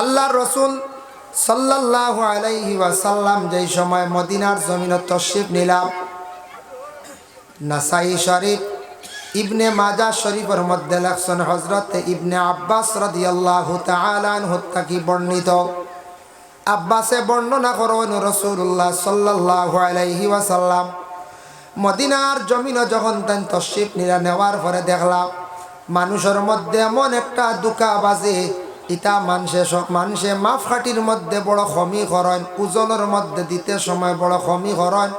আল্লাহ রসুল সাল্লাহ আলাইহি ওয়াসাল্লাম যেই সময় মদিনার জমিনত তশরিফ নিলাম, নাসাই শরীফ ইবনে মাজা শরীফের মধ্যে লেখছেন হজরত ইবনে আব্বাস রাদিয়াল্লাহু তাআলা আনহু কি বর্ণিত। আব্বাসে বর্ণনা করেন রসুল্লাহ সাল্লাল্লাহু আলাইহি ওয়াসাল্লাম মদিনার জমিনে যখন তেন তশরিফ নিরা নেওয়ার পরে দেখলাম, মানুষের মধ্যে এমন একটা দুকা বাজে ইটা মানুষে মানুষে মাফখাটির মধ্যে বড় খমি করেন ওজনের মধ্যে দিতে সময় বড় খমি করেন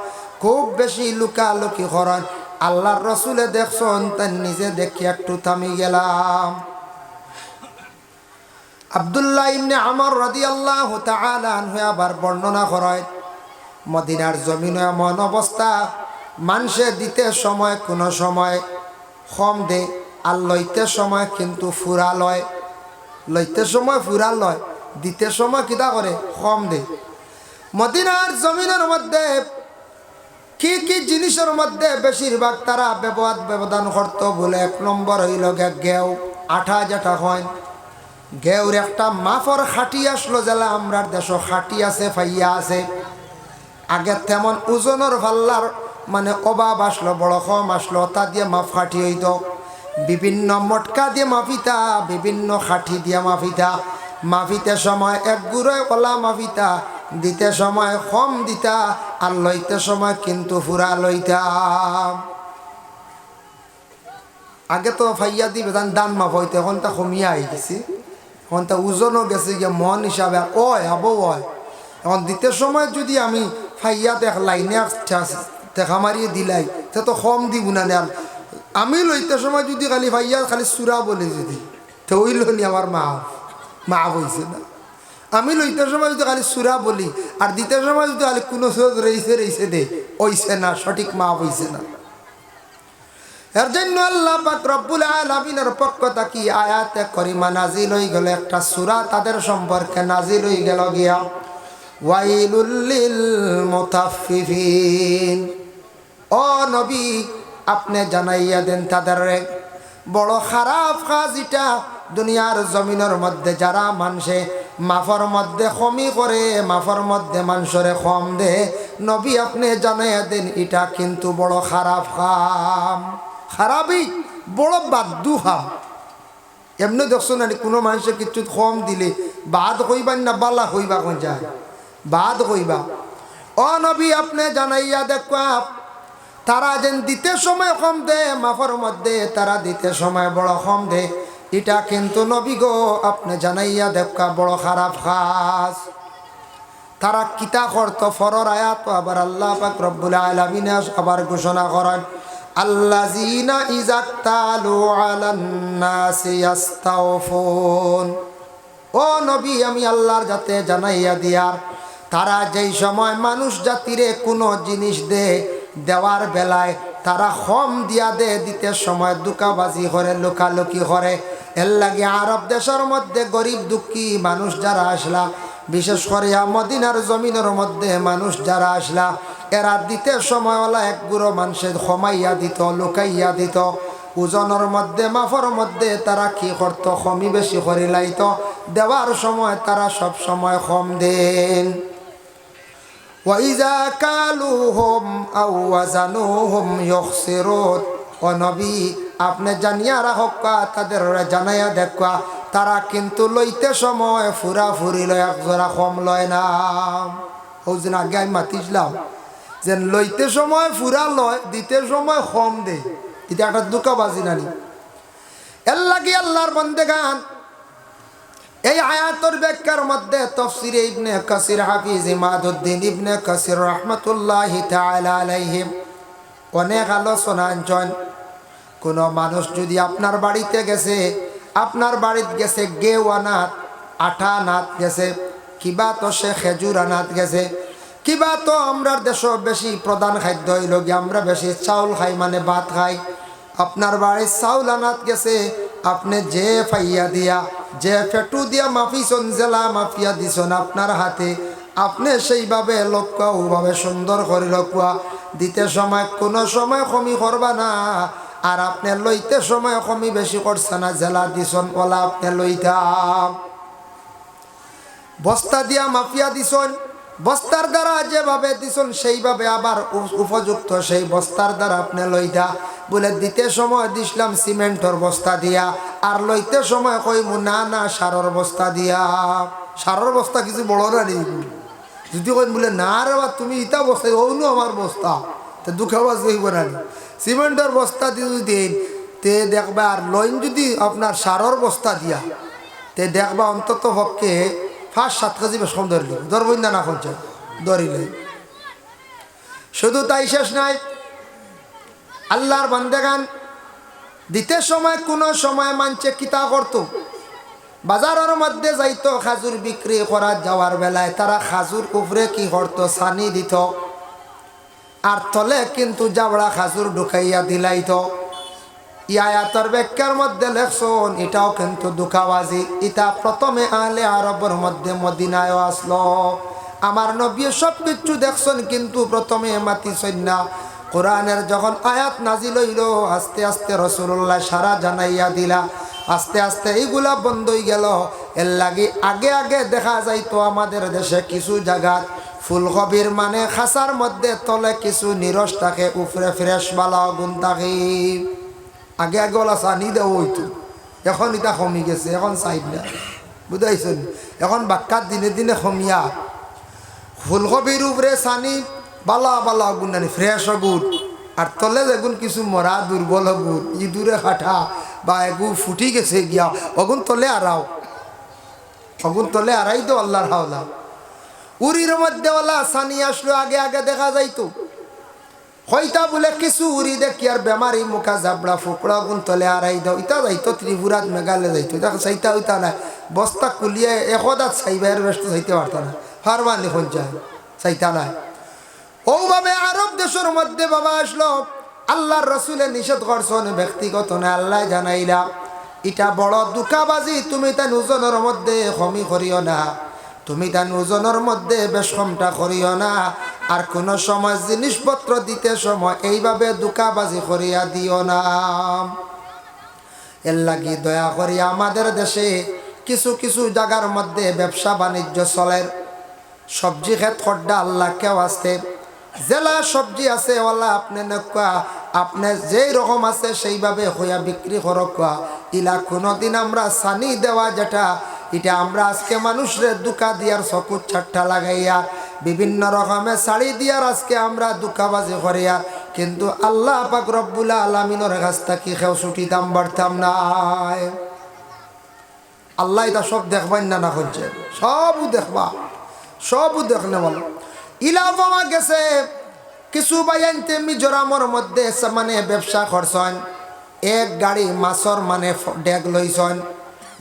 খুব বেশি লুকালুকি করেন আল্লাহর রসুলে দেখছেন, তাই নিজে দেখি একটু থামি গেলাম। আবদুল্লাহ ইবনে আমর রাদিয়াল্লাহু তাআলা আনহু আবার বর্ণনা করেন, মদিনার জমিনে এমন অবস্থা মানুষে দিতে সময় কোনো সময় কম দে, আর লইতে সময় কিন্তু ফুরা লয়। লইতে সময় ফুরা লয়, দিতে সময় কিতা করে? কম দে। মদিনার জমিনের মধ্যে কি কি জিনিসের মধ্যে বেশিরভাগ তারা ব্যবহার ব্যবধান করতো বলে এক নম্বর হইল গে গেও আঠা যেটা হয়। গেউর একটা মাফর খাটি আসলো জেলা আমরার দেশ, খাটি আছে, ফাইয়া আছে। আগে তেমন ওজনের ভাল্লার মানে অভাব আসলো, বড় কম আসলো, তা দিয়ে মাফ খাটি হইত। বিভিন্ন মটকা দিয়ে মাফিতা, বিভিন্ন খাঠি দিয়ে মাফিতা। মাফিতে সময় এক গুড়োয় কলা মাফিতা, দিতে সময় কম দিতা, আর লইতে সময় কিন্তু ফুরা লইতা। আগে তো ফাইয়া দিবে দান মাফ হইতে, এখন তা কমিয়া আই গেছি এখন তা ওজনও গেছে গিয়ে, মন হিসাবে আর হব ওয় এখন দিতে সময় যদি আমি ফাইয়া দেখ লাইনে দেখা মারিয়ে দিলাই সে তো কম দিব না আমি লইতে সময় যদি খালি ভাইয়া খালি সুরা বলে যদি, তো ওই নি আমার মা মা হয়েছে না। আমি লইতে সময় যদি খালি সুরা বলি, আর দিতে সময় যদি খালি কোনো সুরত রয়েছে রয়েছে দে ওইছে না, সঠিক মা হয়েছে না। এর জন্য আল্লাহ পাক রব্বুল আলামিনের পক্ষ থাকি আয়াতে করিমা নাজিল হয়ে গেল, একটা সুরা তাদের সম্পর্কে নাজিল হয়ে গেল গিয়া ওয়াইলুল্লিল মুতাফফিফিন। ও নবী আপনি জানাইয়া দেন তাদের বড় খারাপ কাজ এটা দুনিয়ার জমিনের মধ্যে যারা মানুষে মাফর মধ্যে খমি করে, মাফর মধ্যে মানুষরে কম দে, নবী আপনি জানাইয়া দেন এটা কিন্তু বড় খারাপ খাম খারাপই, বড় বাদ্যু খাম এমনি দেখছ না কোনো মানুষের কিছু কম দিলে, বাদ কইবার না বালা কইবা কোন যায় বাদ কইবা ও নবী আপনি জানাইয়া দেখবা তারা যেন দিতে সময় কম দে, মাফর মধ্যে তারা দিতে সময় বড় কম দে। এটা কিন্তু নবী গো, আপনি জানাইয়া দেখা বড় খারাপ খাস তারা কিতা করতো, ফরর আয়াত, আবার আল্লাহ পাক রব্বুল আলামিনে আবার ঘোষণা করেন, আল্লাযিনা ইজাক্তালু আলান নাসি ইয়াস্তাওফুন ও নবী, আমি আল্লাহর যাতে জানাইয়া দিয়ার, তারা যেই সময় মানুষ জাতিরে কোনো জিনিস দে দেওয়ার বেলায় তারা কম দিয়া দে দিতে সময় দুকাবাজি করে, লুকালুকি করে। এর লাগে আরব দেশের মধ্যে গরিব দুঃখী মানুষ যারা আসলা, বিশেষ করে মদিনার জমিনের মধ্যে মানুষ যারা আসলা, এরা দিতে সময়ওয়ালা এক গুঁড়ো মানুষের ক্ষমাইয়া দিত, লুকাইয়া দিত। ওজনের মধ্যে, মাফর মধ্যে তারা কি করত কমি বেশি করে লাইত। দেওয়ার সময় তারা সব সময় কম দেন। ওয়াইজা কালুহুম আও ওয়াজানুহুম ইখসিরুন ও নবী, আপনি জানিয়া রাখা তাদের জানাইয়া দেখা তারা কিন্তু লইতে সময় ফুরা ফুরি লয় একজোড়া কম লয় না। ওজন আগে আমি মাতিছিলাম। যে লইতে সময় ফুরা লয়, দিতে সময় কম দে এটা একটা দুঃখবাজি নানি। এর লাগি আল্লাহর বন্দে গান এই আয়াতর ব্যাখ্যার মধ্যে তফসিরে ইবনে কাসির হাফিজ ইমাদুদ্দিন ইবনে কাসির রহমতুল্লাহ আলাইহিম অনেক আলোচনা আনছেন। কোনো মানুষ যদি আপনার বাড়িতে গেছে, আপনার বাড়িতে গেছে গেও আনাত আঠা আনাত গেছে, কিবা তো সে খেজুর আনাত গেছে, কিবা তো আমরা দেশ বেশি প্রধান খাদ্য হইল গিয়ে আমরা বেশি চাউল খাই মানে ভাত খাই। আপনার বাড়ির চাউল আনাত গেছে, আপনি যে ফাইয়া দিয়া যে ফেটু দিয়া মাফিছন জেলা মাফিয়া দিছন আপনার হাতে, আপনি সেইভাবে লক্ষা ওভাবে সুন্দর করে রকুয়া দিতে সময়, কোনো সময় কমি করবা না। আর আপনি লইতে সময় কমি বেশি করছে না, জেলা দিছন ওলা আপনি লইতাম। বস্তা দিয়া মাফিয়া দিছন বস্তার দ্বারা যেভাবে দিছন, সেইভাবে আবার উপযুক্ত সেই বস্তার দ্বারা আপনি লইতা বলে, দিতে সময় দিছিলাম সিমেন্টর বস্তা দিয়া, আর লইতে সময় কইমু, না না, সারর বস্তা দিয়া। সারর বস্তা কিছু বড় না যদি কইন বলে, না রে, বা, তুমি ইটা বস্তা ওনু আমার বস্তা। তো হইব না নি। সিমেন্টের বস্তা দিয়ে যদি তে দেখবা, আর লইন যদি আপনার সারর বস্তা দিয়া, তে দেখবা অন্তত পক্ষে ফার্স্ট সাত কেজি বেশ কম ধরলি। ধরবই না না করছে ধরিলে শুধু তাই শেষ নাই। আল্লাহর বান্দেগান দিতে সময়, কোনো সময় মানছে কিতা করতো। বাজারের মধ্যে যাইতো, খাজুর বিক্রি করা যাওয়ার বেলায় তারা খাজুর উপরে কি করতো সানি দিত। আর তলে কিন্তু জাবড়া খাজুর ঢুকাইয়া দিলাইতো। ইয়ায়াতর ব্যাখ্যার মধ্যে লেখছন, এটাও কিন্তু দুঃখাবাজি। এটা প্রথমে আহলে আরবের মধ্যে মদিনায় আসলো। আমার নবী সব কিছু দেখছেন, কিন্তু প্রথমে মাতি সৈন্য কোরআনের যখন আয়াত নাজিল হইল, আস্তে আস্তে রসুল্লাহ সারা জানাইয়া দিলা। আস্তে আস্তে এইগুলা বন্ধ হয়ে গেল। এর লাগি আগে আগে দেখা যাইতো আমাদের দেশে কিছু জায়গাত ফুলকবির মানে খাসার মধ্যে তলে কিছু নিরস থাকে উপরে ফ্রেশ বালা গুণ থাকে। আগে আগে ওলা চানি দেওয়া হইতো। এখন এটা কমি গেছে, এখন চাইড না। বুঝাইছেন? এখন বাক্কার দিনে দিনে কমিয়া ফুলকপির উপরে চানি, বালা বালা গুণ নানি ফ্রেশ গুড় আর তলে যেগুন কিছু মরা দুর্বল গুড় ইঁদুরে কাঠা বা এগু ফুটি গেছে গিয়া অগুন তলে আরাও অগুন তলে আরাই তো আল্লাহর হাওলা। উরির মধ্যে ওলা সানি আসলো, আগে আগে দেখা যাইতো। হইতা বলে কিছু উড়ি দেখি আর বেমারি মুখা জাবড়া ফুকড়া গুণ তলে আড়াই দাও। ইতা যাইতো, ত্রিপুরাত মেঘালয় যাইতো। এটা চাইতা হইতা না বস্তা কুলিয়ে একদাত চাইবার ব্যস্ত চাইতে পারতা না। ফারমান লিখন যায় চাইতা নাই। ওভাবে আরব দেশের মধ্যে বাবা আসলো। আল্লাহর রসুলে নিষেধ করছেন ব্যক্তিগত না আল্লাহ জানাইলা। এটা বড় দুঃখাবাজি, তুমি তাই ওজনের মধ্যে কমি করিও না। তুমি তাই ওজনের মধ্যে বেশ কমটা করিও না। আর কোনো সময় জিনিসপত্র দিতে সময় এইভাবে দুঃখাবাজি করিয়া দিও না। এর লাগি দয়া করি আমাদের দেশে কিছু কিছু জায়গার মধ্যে ব্যবসা বাণিজ্য চলের সবজি খেত খড্ডা আল্লাহ কেউ আসতে জেলা সবজি আছে ওলা আপনি নকা আপনি যেই রকম আছে সেইভাবে হইয়া বিক্রি করকা ইলা কোনোদিন আমরা সানি দেওয়া যেটা এটা আমরা আজকে মানুষের দুকা দিয়ার চকুর ছাট্টা লাগাইয়া, বিভিন্ন রকমের শাড়ি দিয়ার আজকে আমরা দুকাবাজি করিয়া, কিন্তু আল্লাহ পাক রব্বুল আলমিনের কাছ থেকে খেউ ছুটি দাম বাড়তাম নাই। আল্লাহ এটা সব দেখবেন না না করছে সবও দেখবা, সবও দেখলে বলো। ইলা পাওয়া গেছে, কিছু বাইনতে মিজোরামর মধ্যে মানে ব্যবসা করছেন, এক গাড়ি মাছর মানে ডেগ লইছন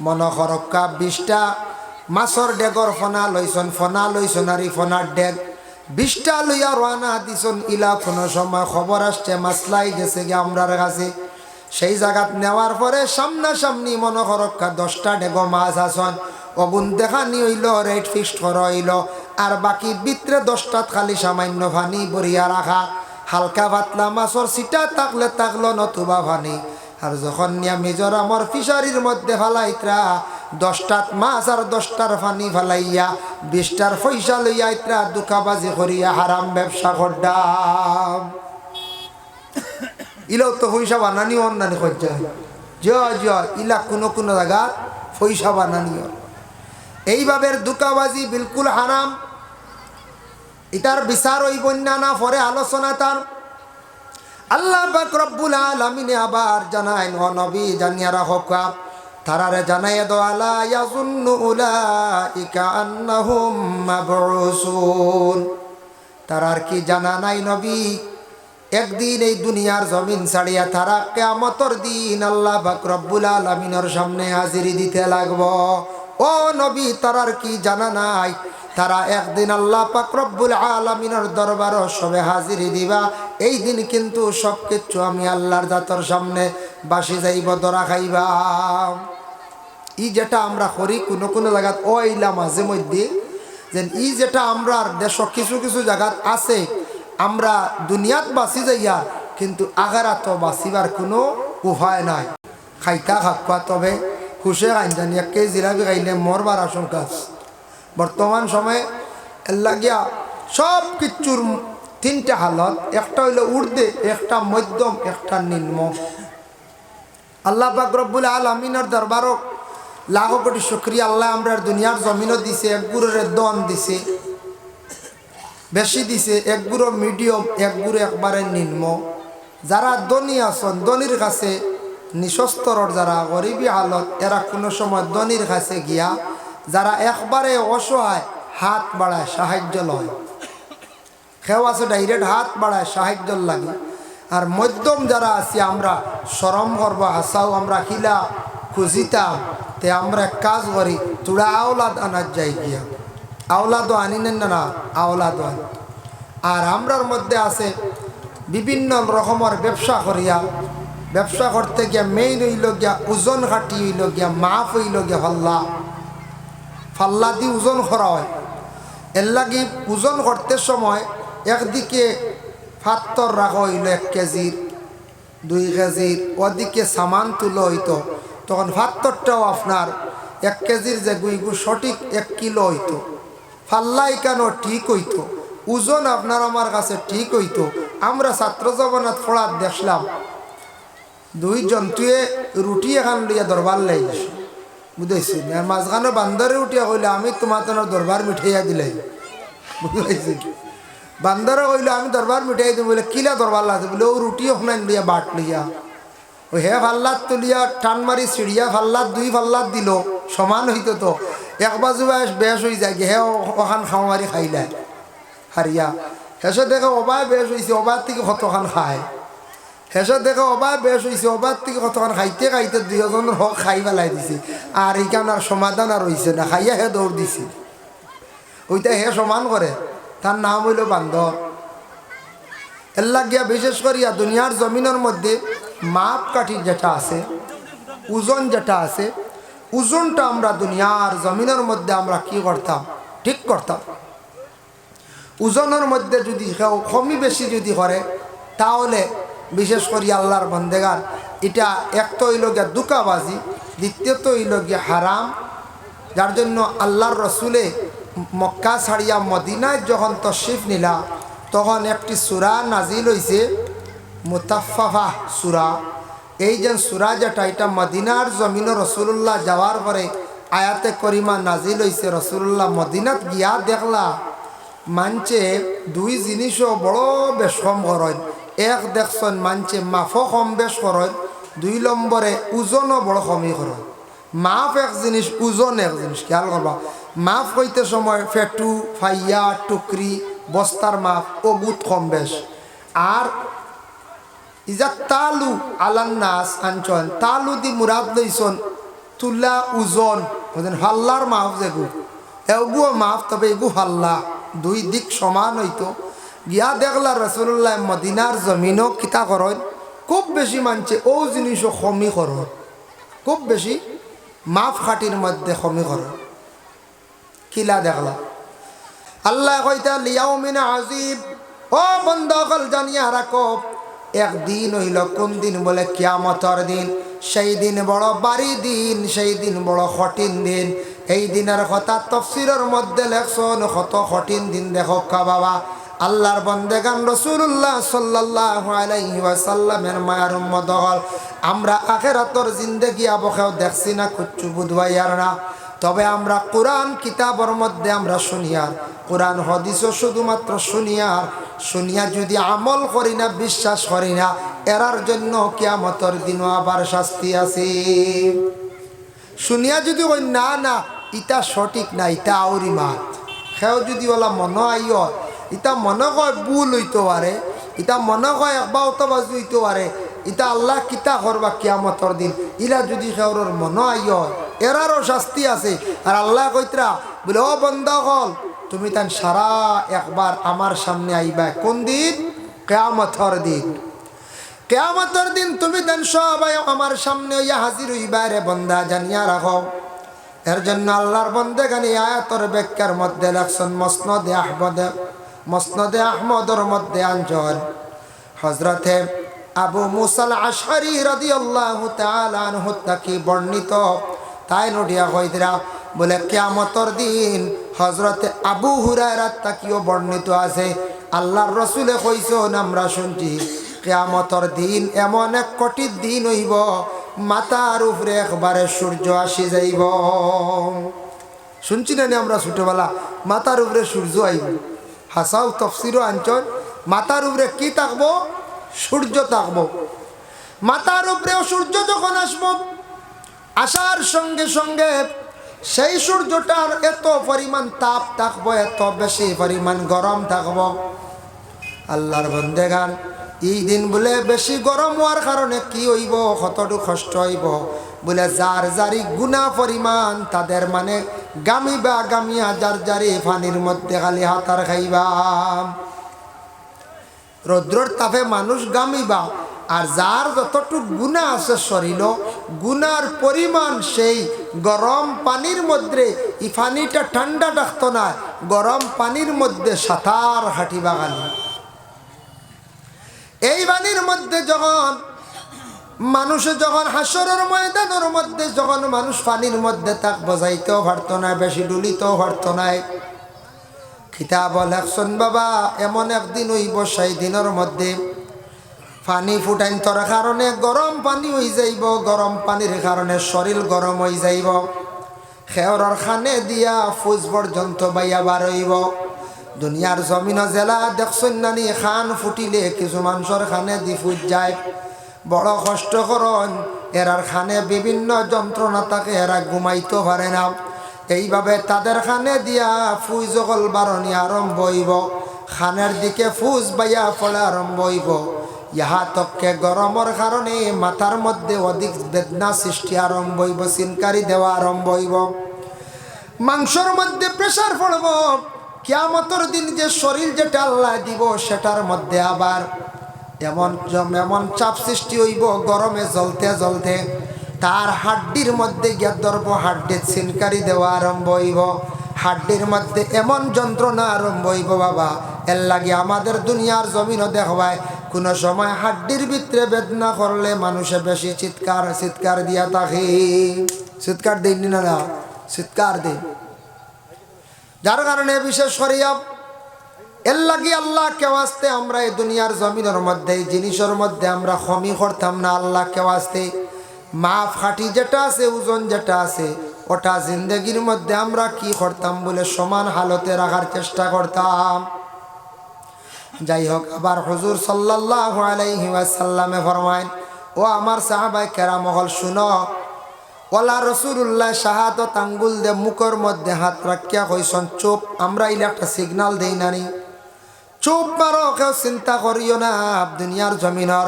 মনে করক্কা বিশটা মাছর ডেগর ফনা লইছন ফনা লইছন আর ফনার ডেগ। বিশটা লইয়া রানা দিছন, ইলা কোনো সময় খবর আসছে মাছলাই গেছে গে আমরার কাছে। সেই জায়গাত নেওয়ার পরে সামনাসামনি মনে করক্কা দশটা ডেগো মাছ আসন অগুন দেখানি হইল রেট ফিক্সড করা হইল। আর বাকি ভিতরে দশটাত খালি সামান্য পানি বরিয়া রাখা হালকা পাতলা মাছর সিটা তাকলে তাকলো নতুবা পানি আর যখন নিয়া মিজোরামর ফিশারির মধ্যে ফালাইত্রা দশটাত মাছ আর দশটার ফানি ফালাইয়া, বিশটার পয়সা লইয়া ইত্রা দুকাবাজি করিয়া হারাম ব্যবসা করডাম। ইলাও তো পয়সা বানানি অন্যান্য করছে জ ইলা কোনো কোনো জায়গা পয়সা বানানি ওর। এইভাবে দুকাবাজি বিলকুল হারাম। এটার বিচার ওই বন্যা না পরে আলোচনা তার। আল্লাহ রব্বুল আলামিনে আবার জানায় নবী, জানিয়া রাখক তারারে জানাই দো আলা তারার কি জানা নাই নবী? একদিন এই দুনিয়ার জমিন ছাড়িয়া তারা কেমতর দিন আল্লাহ পাক আলমিনের সামনে হাজিরি দিতে লাগব। ও নবী, তারার কি জানা নাই? তারা একদিন আল্লাহ পাক আলমিনের দরবার সবে হাজিরি দিবা এই দিন কিন্তু সব কিছু আমি আল্লাহর জাতর সামনে বাসি যাইব দরা খাইবা ই যেটা আমরা করি কোনো কোনো জায়গাত ওইলা মাঝে মধ্যে যে ই যেটা আমরা দেশ কিছু কিছু জায়গাত আছে, আমরা দুনিয়াত বাঁচি যাইয়া, কিন্তু আগারাত বাঁচিবার কোনো উপায় নাই খাইতা খাকা তবে হুসে খাইন জানি, একে জিলাপি খাইলে মরবার আশঙ্কা। বর্তমান সময়ে লাগিয়া সব কিছুর তিনটা হালত একটা হইল উর্দে, একটা মধ্যম, একটা নিম্ন। আল্লাহ পাক রব্বুল আলমিনের দরবারও লাখ কোটি শুক্রিয়া, আল্লাহ আমরা দুনিয়ার জমিনও দিছে, এক গুরুর দন দিছে, বেশি দিছে, এক গুঁড়ো মিডিয়াম, এক গুঁড়ো একবারে নিম্ন। যারা ধনী আছেন, ধনির কাছে নিঃস্তরর যারা গরিবী হালত, এরা কোনো সময় ধনির কাছে গিয়া, যারা একবারে অসহায়, হাত বাড়ায়, সাহায্য লয়। কেউ আছে ডাইরেক্ট হাত বাড়ায় সাহায্য লাগে। আর মধ্যম যারা আছি, আমরা সরম করব, হাসাও, আমরা খিলা খুঁজিতাম তে আমরা কাজ করি তুড়া আওলাদ আনার যাই গিয়া। আওলাদও আনি নেন না, আওলাদও আনি। আর আমরার মধ্যে আছে বিভিন্ন রকমের ব্যবসা করিয়া, ব্যবসা করতে গিয়া মেইন হইল গিয়া ওজন ঘাটি হইল গিয়া মাফ হইল গিয়া ফাল্লা ফাল্লা দিয়ে ওজন করা হয়। এর লাগি ওজন করতে সময় একদিকে ফাত্তর রাখা হইল এক কেজির দুই কেজির ওদিকে সামান তুলো হইতো। তখন ফাত্তরটাও আপনার এক কেজির যে গুইগু সঠিক এক কিলো হইতো। ফাল্লাই কেন ঠিক হইতো? ওজন আপনার আমার কাছে ঠিক হইতো। আমরা ছাত্র জগন্নাথ ফোড়াত দেখলাম, দুই জন্তুয়ে রুটি এখান লইয়া দরবার লাইছ বুঝাইছি? আর মাঝখানে বান্দরে উঠিয়া কইলে, আমি তোমার তোমার দরবার মিঠাইয়া দিলাই। বুঝাইছি বান্দরে কইলে, আমি দরবার মিঠাই দিই বলে, কিলা দরবার লাগছে বলে, ও রুটি ওখানে লইয়া বাট লইয়া। ও হে ফাল্লাত তুলিয়া টান মারি সিঁড়িয়া ফাল্লাত, দুই ফাল্লাত দিল, সমান হইতো তো। এক বাজু বেশ হয়ে যায় হে ওখান খাও মারি খাইলাই হারিয়া শেষে দেখে অবাই বেশ হয়েছে অবার থেকে কতখান খায়। শেষে দেখে অবাই বেশ হয়েছে অবার থেকে কতখান খাইতে খাইতে দুজনের হক খাই পেলাই দিছে। আর এইখান আর সমাধান আর হয়েছে না, খাইয়া হে দৌড় দিছে। ওইটা হে সমান করে তার নাম হইল বান্দর। এল্লা গিয়া বিশেষ করিয়া দুনিয়ার জমিনের মধ্যে মাপ কাঠি যেটা আছে, ওজন যেটা আছে, ওজনটা আমরা দুনিয়ার জমিনের মধ্যে আমরা কি করতাম? ঠিক করতাম। ওজনের মধ্যে যদি কেউ কমি বেশি যদি করে, তাহলে বিশেষ করে আল্লাহর বন্দেগার, এটা এক তো হইল গিয়া দুকাবাজি, দ্বিতীয়ত হইল গিয়া হারাম, যার জন্য আল্লাহর রসুলে মক্কা ছাড়িয়া মদিনায় যখন তশরিফ নিলা, তখন একটি সুরা নাজিল হইছে মুতাফাফা সুরা। এই যে সুরা যেটা, এটা মদিনার জমিন রসুল্লাহ যাওয়ার পরে আয়াতে করিমা নাজিল হইছে রসুল্লাহ মদিনাত গিয়া দেখলা মানছে দুই জিনিসও বড় বেশ কম করেন। এক দেখছেন মানছে মাফও কম বেশ করেন, দুই নম্বরে ওজনও বড় কমই করেন। মাফ এক জিনিস, ওজন এক জিনিস, খেয়াল করবা। মাফ হইতে সময় ফেটু, ফাইয়া, টুকরি, বস্তার মাফ ও বুথ কম বেশ। আর ইজা তালু আলান আনচন, তালু দি মুরাদ লইছন, তুলা, ওজন বুঝলেন হাল্লার মাফ যেগু। এগুও মাফ, তবে এগু হাল্লা, দুই দিক সমান হইতো। গিয়া দেখলা রসুল্লাহ মদিনার জমিনও কিতা করেন? খুব বেশি মানছে, ও জিনিসও কমি করেন। খুব বেশি মাফ খাটির মধ্যে কমি করেন কিলা দেখলা। আল্লাহ কইতা লিয়াও মিনা আজিব ও বন্ধকল জানিয়া রাখো একদিন হইল কোন দিন বলে কিয়ামতর দিন। সেই দিন বড় বাড়ি দিন সেই দিন বড় কঠিন দিন। এই দিনের কথা তফসিরের মধ্যে লেখছন কত কঠিন দিন দেখো কা বাবা। আল্লাহর বন্দেগান রসুল্লাহ সাল্লাহ আলাইসাল্লামের মায়ার হল। আমরা আখেরাতর জিন্দেগি আবহাও দেখছি না, কুচ্ছু বুধবাইয়ার না। তবে আমরা কোরআন কিতাবর মধ্যে আমরা শুনিয়ার কোরআন হদিসও শুধুমাত্র শুনিয়ার শুনিয়া যদি আমল করি না, বিশ্বাস করি না, এরার জন্য কিয়ামতর দিনও আবার শাস্তি আছে। শুনিয়া যদি ওই না না ইটা সঠিক না ইটা আউরি মাত সেও যদি ওলা মন আইয় ইটা মনে কয় ভুল হইতে পারে ইটা মনে কয় একবার অতবাজি হইতে পারে ইটা আল্লাহ কিতা করবা কিয়ামতর দিন? ইলা যদি সেওর মন আইয় এরারও শাস্তি আছে। আর আল্লাহ কইতরা বলে ও বন্ধ হল তুমি তান সারা একবার আমার সামনে আইবা কোন দিন? কেয়ামতর দিন। কেয়ামতর দিন তুমি দেন সবাই আমার সামনে ইয়া হাজির হইবা রে বন্দা, জানিয়া রাখো এর জন্য আল্লাহর বন্দে গানি আয়াতর ব্যাখ্যার মধ্যে লেখছেন মসনদে আহমদে। মসনদে আহমদর মধ্যে আঞ্চল হজরতে আবু মুসাল আশারি রাদি আল্লাহ তাকি বর্ণিত, তাই নডিয়া কইদিরা বলে, কেয়ামতর দিন হজরতে আবু হুরায়রাত তাকিও বর্ণিত আছে। আল্লাহর রসুলে কইসন আমরা শুনছি, কেয়ামতর দিন এমন এক কঠিন দিন হইব মাতার উপরে একবারে সূর্য আসি যাইব। শুনছি না আমরা ছোটবেলা, মাথার উপরে সূর্য আইব। হাসাও তফসিরও আঞ্চল মাথার উপরে কি থাকব সূর্য থাকব মাথার উপরেও সূর্য যখন আসব আসার সঙ্গে সঙ্গে সেই সূর্যটার এত পরিমাণ তাপ থাকব এত বেশি পরিমাণ গরম থাকব আল্লাহর বন্দেগান, এই দিন বলে বেশি গরম হওয়ার কারণে কি হইব? কতটুকু কষ্ট হইব? বলে, যার যারি গুণা পরিমাণ, তাদের মানে গামিবা গামিয়া যার যারি ফানির মধ্যে খালি হাতার খাইবা। রৌদ্রর তাপে মানুষ গামিবা, আর যার যতটুক গুণা আছে শরীর গুনার পরিমাণ সেই গরম পানির মধ্যে এই পানিটা ঠান্ডা ডাকতো না, গরম পানির মধ্যে সাঁতার হাঁটিবা গালি এই বাণীর মধ্যে যখন মানুষ যখন হাসরের ময়দানের মধ্যে, যখন মানুষ পানির মধ্যে তাক বজাইতেও পারতো না, বেশি ডুলিতেও পারতো না। খিতাব লেখছন বাবা, এমন একদিন হইব, সেই দিনের মধ্যে পানি ফুটাইন তোর কারণে, গরম পানি হয়ে যাইব, গরম পানির কারণে শরীর গরম হয়ে যাইব। খেয়রর খানে দিয়া ফুজ পর্যন্ত বাইয়া বার হইব। দুনিয়ার জমিন জেলা দেখছেন নানি খান ফুটিলে কিছু মানুষের খানে দি ফুট যায়। বড় কষ্ট করন। এরার খানে বিভিন্ন যন্ত্রণা থাকে, এরা ঘুমাইতে পারে না। এইভাবে তাদের খানে দিয়া ফুজ জগল বারণী আরম্ভ হইব। খানের দিকে ফুজ বাইয়া ফলে আরম্ভ হইব। ইহা তককে গরমের কারণে মাথার মধ্যে অধিক বেদনা সৃষ্টি আরম্ভ হইব চিনকারি দেওয়া আরম্ভ হইব। মাংসর মধ্যে প্রেশার পড়ব। কিয়ামতর দিন যে শরীর যেটা আল্লাহ দিব সেটার মধ্যে আবার এমন এমন চাপ সৃষ্টি হইব, গরমে জ্বলতে জ্বলতে। তার হাড্ডির মধ্যে গিয়া ধরব হাড্ডির ছিনকারি দেওয়া আরম্ভ হইব। হাড্ডির মধ্যে এমন যন্ত্রণা আরম্ভ হইব, বাবা। এর লাগে আমাদের দুনিয়ার জমিনও দেখবায়, কোনো সময় হাড্ডির ভিতরে বেদনা করলে মানুষে বেশি চিৎকার চিৎকার দিয়া থাকে। চিৎকার দিন না, চিৎকার দিন। যার কারণে বিশেষ করিয়া এর লাগি আল্লাহ কেউ আসতে আমরা এই দুনিয়ার জমিনের মধ্যে, এই জিনিসের মধ্যে আমরা খমি করতাম না, আল্লাহ কেউ আসতে। মাফ খাটি যেটা আছে, ওজন যেটা আছে, ওটা জিন্দগির মধ্যে আমরা কি করতাম বলে সমান হালতে রাখার চেষ্টা করতাম। যাই হোক, আবার হুজুর সাল্লাহ আলাইহি ওয়াসাল্লামে ফরমাইন ও আমার সাহাবাই কেরামহল শুনো, ওলা রসুল্লাহ শাহাদত আঙ্গুল দে মুখের মধ্যে হাত রাখিয়া কইসন, চুপ, আমরা ইলে একটা সিগনাল দেই নানি চুপ মারো কেউ চিন্তা করিও না, দুনিয়ার জমিনর।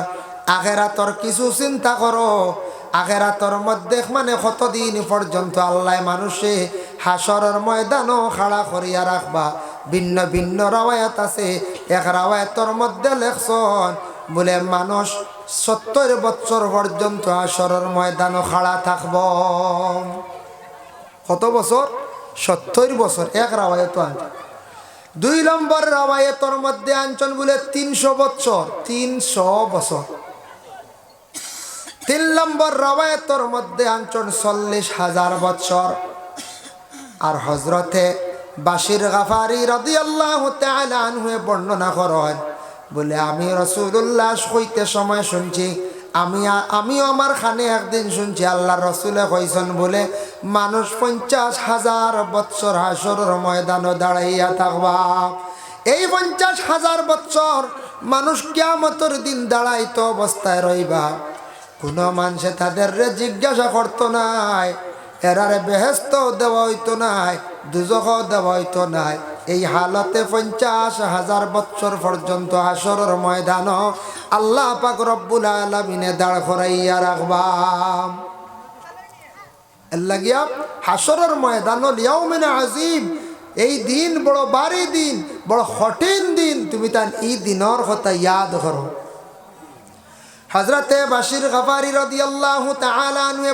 আখেরাতর কিছু চিন্তা করো। আখেরাতর মধ্যে মানে কতদিন পর্যন্ত আল্লাহ মানুষে হাসরের ময়দানও খাড়া করিয়া রাখবা। ভিন্ন ভিন্ন রাওয়ায়াত আছে। এক রাওয়ায়াতর মধ্যে লেখছন, বলে মানুষ সত্তর বছর পর্যন্ত আসরের ময়দানও খাড়া থাকব। কত বছর? সত্তর বছর। এক রাওয়ায়ত আনছেন দুই নম্বর রাওয়ায়তর মধ্যে আনছেন বলে তিনশো বছর তিনশো বছর তিন নম্বর রাওয়ায়তর মধ্যে আনছেন চল্লিশ হাজার বছর আর হজরতে বাসির গাফারি রদি আল্লাহ আনহুয়ে বর্ণনা করেন, বলে, আমি রসুল্লাহ হইতে সময় শুনছি আমি আমিও আমার খানে একদিন শুনছি আল্লাহ রসুলে কইছেন বলে, মানুষ পঞ্চাশ হাজার বৎসর হাসরের ময়দানও দাঁড়াইয়া থাকবা। এই পঞ্চাশ হাজার বৎসর মানুষ কেমতর দিন দাঁড়াইত অবস্থায় রইবা। কোনো মানুষে তাদের জিজ্ঞাসা করতো নাই, এরারে বেহেস্ত দেওয়া হইতো নাই দুজক দেওয়া হইতো নাই। এই হালতে পঞ্চাশ হাজার বছর পর্যন্ত আসরের ময়দান আল্লাহ পাক রব্বুল আলমিনে দাঁড় করাইয়া আজিম এই দিন দিন দিন, তুমি কথা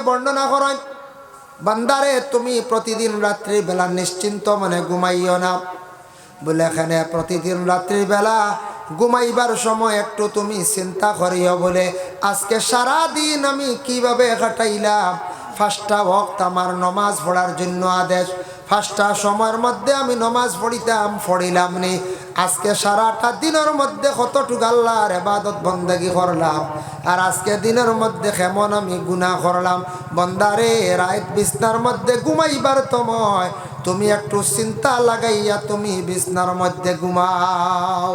বর্ণনা করেন, বান্দারে তুমি প্রতিদিন রাত্রির বেলা নিশ্চিন্ত মনে ঘুমাইও না। বলে এখানে প্রতিদিন রাত্রির বেলা ঘুমাইবার সময় একটু তুমি চিন্তা করিও বলে, আজকে সারা দিন আমি কীভাবে কাটাইলাম? পাঁচটা ওক্ত আমার নমাজ পড়ার জন্য আদেশ। পাঁচটা সময়ের মধ্যে আমি নমাজ পড়িতাম, পড়িলাম নি। আজকে সারাটা দিনের মধ্যে কতটুকু আল্লাহর এবাদত বন্দেগি করলাম? আর আজকে দিনের মধ্যে কেমন আমি গুনাহ করলাম? বন্দারে, রাত বিছনার মধ্যে ঘুমাইবার তোমায় তুমি একটু চিন্তা লাগাইয়া তুমি বিছনার মধ্যে ঘুমাও।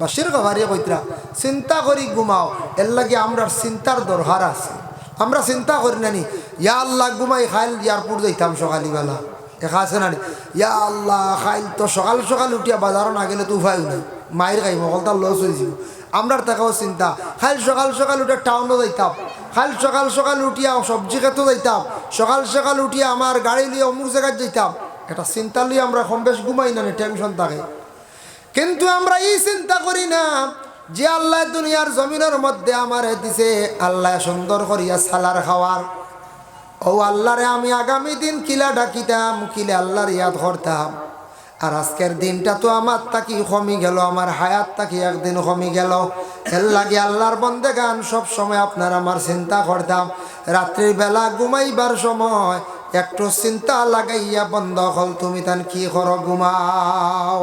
বাসির গভারি কইতরা চিন্তা করি ঘুমাও। এর লাগে আমরা চিন্তার দরকার আছে। আমরা চিন্তা করি নানি ইয়া আল্লাহ ঘুমাই খাইল এয়ারপোর্ট যাইতাম সকালবেলা। দেখা আছে না ইয়া আল্লাহ খাইল তো সকাল সকাল উঠিয়া বাজারও না গেলে তো উপায় নাই। মায়ের খাই মকলটা লস হয়েছিল আমরার টাকাও চিন্তা, খাইল সকাল সকাল উঠে টাউনও যাইতাম। খাইল সকাল সকাল উঠিয়া সবজি খেতে যাইতাম, সকাল সকাল উঠিয়া আমার গাড়ি লিয়ে অমুক জায়গায় যাইতাম। এটা চিন্তা লিয়ে আমরা কম বেশ ঘুমাই না, টেনশন থাকে। কিন্তু আমরা এই চিন্তা করি না যে আল্লাহ দুনিয়ার জমিনের মধ্যে আমার দিছে, আল্লাহ সুন্দর করিয়া সালার খাওয়ার। ও আল্লাহরে আমি আগামী দিন কিলা ডাকিতাম, কিলে আল্লাহর ইয়াদ করতাম। আর আজকের দিনটা তো আমার তাকি কমি গেল, আমার হায়াত তাকি একদিন কমি গেল। এর লাগে আল্লাহর বন্দে গান, সব সময় আপনার আমার চিন্তা করতাম। রাত্রির বেলা ঘুমাইবার সময় একটু চিন্তা লাগাইয়া বন্ধ হল, তুমি তান কি করো, ঘুমাও।